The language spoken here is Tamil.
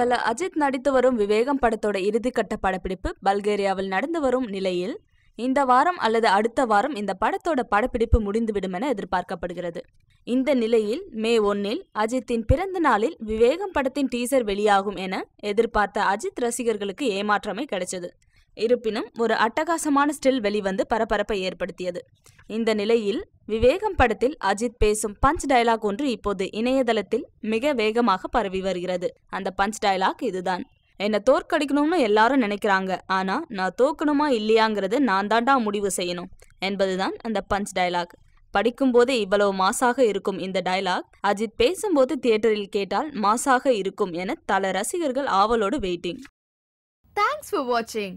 தல அஜித் நடித்து வரும் விவேகம் படத்தோட இறுதிக்கட்ட படப்பிடிப்பு பல்கேரியாவில் நடந்து வரும் நிலையில் இந்த வாரம் அல்லது அடுத்த வாரம் இந்த படத்தோட படப்பிடிப்பு முடிந்துவிடும் என எதிர்பார்க்கப்படுகிறது. இந்த நிலையில் மே ஒன்னில் அஜித்தின் பிறந்த நாளில் விவேகம் படத்தின் டீசர் வெளியாகும் என எதிர்பார்த்த அஜித் ரசிகர்களுக்கு ஏமாற்றமே கிடைச்சது. இருப்பினும் ஒரு அட்டகாசமான ஸ்டில் வெளிவந்து பரபரப்பை ஏற்படுத்தியது. இந்த நிலையில் விவேகம் படத்தில் அஜித் பேசும் பஞ்ச் டயலாக் ஒன்று இப்போது இணையதளத்தில் மிக வேகமாக பரவி வருகிறது. அந்த பஞ்ச் டயலாக் இதுதான். என்னை தோற்கடிக்கணும்னு எல்லாரும் நினைக்கிறாங்க. ஆனா நான் தோக்கணுமா இல்லையாங்கிறது நான் தாண்டா முடிவு செய்யணும் என்பதுதான் அந்த பஞ்ச் டயலாக். படிக்கும்போதே இவ்வளவு மாசாக இருக்கும் இந்த டயலாக். அஜித் பேசும்போது தியேட்டரில் கேட்டால் மாசாக இருக்கும் என பல ரசிகர்கள் ஆவலோடு வெயிட்டிங். தேங்க்ஸ் ஃபார் வாட்சிங்